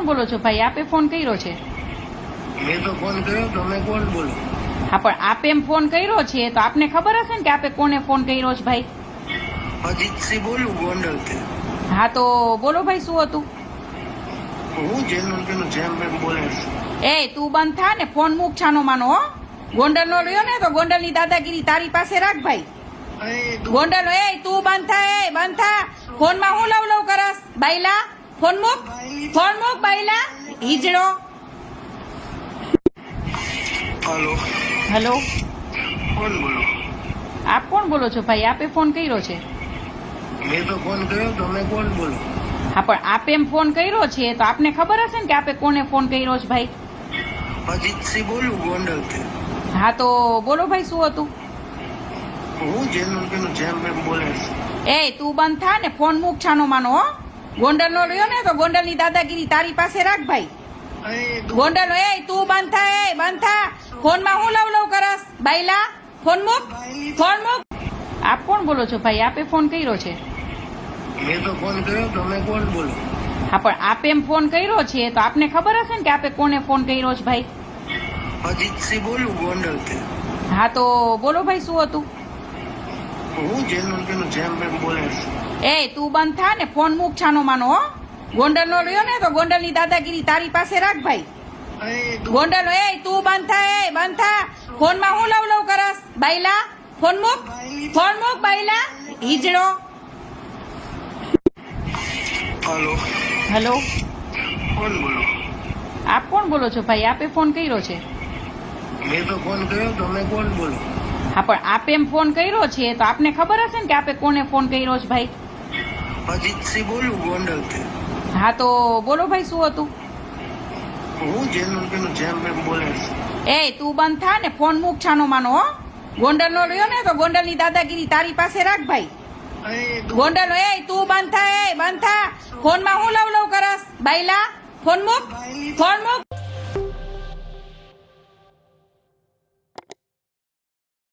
કોણ બોલો છો? ભાઈ આપે ફોન કર્યો છે? મેં તો ફોન કર્યો તમે કોણ બોલો? હા પણ આપે એમ ફોન કર્યો છે તો આપને ખબર હશે ને કે આપે કોને ફોન કર્યો છે ભાઈ? અજીતસિંહ બોલું ગોંડલથી. હા તો બોલો ભાઈ શું હતું? હું જેનું તેનું જેમ એમ બોલે એ તું બંધ થા ને ફોન મૂક છાનો માનો હો. ગોંડલ નો રહ્યો ને તો ગોંડલની દાદાગીરી તારી પાસે રાખ ભાઈ. ગોંડલ એ તું બંધ થા એ બંધ થા. ફોનમાં હું લવ લવ કરસ બાઈલા ફોન મૂક ફોન મૂક બાઈલા હિજડો. હેલો. હેલો. કોણ બોલો? આપ કોણ બોલો છો ભાઈ? આપે ફોન કર્યો છે. મેં તો ફોન કર્યો તમે કોણ બોલો? હા પણ આપે એમ ફોન કર્યો છે તો આપને ખબર હશે ને કે આપે કોને ફોન કર્યો છે ભાઈ? અજીતસિંહ બોલું ગોંડલથી. હા તો બોલો ભાઈ શું હતું? હું જેમ જેમ બોલે એ તું બંધ થા ને ફોન મૂક છાનો માનો હો. ગોંડલ નો રહ્યો ને તો ગોંડલની દાદાગીરી તારી પાસે રાખ ભાઈ. ગોંડલ એ તું બંધ થા એ બંધ થા. ફોનમાં હું લવ લવ કરસ? બાઈલા ફોન મૂક ફોન મૂક. આપ કોણ બોલો છો ભાઈ? આપે ફોન કર્યો છે. મેં તો ફોન કર્યો તમે કોણ બોલો? હા પણ આપે એમ ફોન કર્યો છે તો આપને ખબર હશે ને કે આપે કોને ફોન કર્યો છે ભાઈ? અજીતસિંહ બોલું ગોંડલ હા તો બોલો ભાઈ શું હતું? હું જેનું જેમ બોલે એ તું બંધ થા ને ફોન મૂક છાનો માનો હો. ગોંડલ નો રહ્યો ને તો ગોંડલની દાદાગીરી તારી પાસે રાખ ભાઈ. ગોંડલ એ તું બંધ થા એ બંધ થા. ફોનમાં હું લવ લવ કરસ? બાઈલા ફોન મૂક. ફોન મૂક બાઈલા હિજડો. હેલો. હેલો. કોણ બોલો? આપ કોણ બોલો છો ભાઈ? આપે ફોન કર્યો છે. મેં તો ફોન કર્યો તમે કોણ બોલો? હા પણ આપે એમ ફોન કર્યો છે તો આપને ખબર હશે ને કે આપે કોને ફોન કર્યો છે ભાઈ? અજીતસિંહ બોલું ગોંડલથી. હા તો બોલો ભાઈ શું હતું? હું જેનું તેનું જેમ એમ બોલે એ તું બંધ થા ને ફોન મૂક છાનો માનો હો. ગોંડલ નો રહ્યો ને તો ગોંડલની દાદાગીરી તારી પાસે રાખ ભાઈ. ગોંડલ એ તું બંધ થા એ બંધ થા. ફોનમાં હું લવ લવ કરસ? બાઈલા ફોન મૂક ફોન મૂક.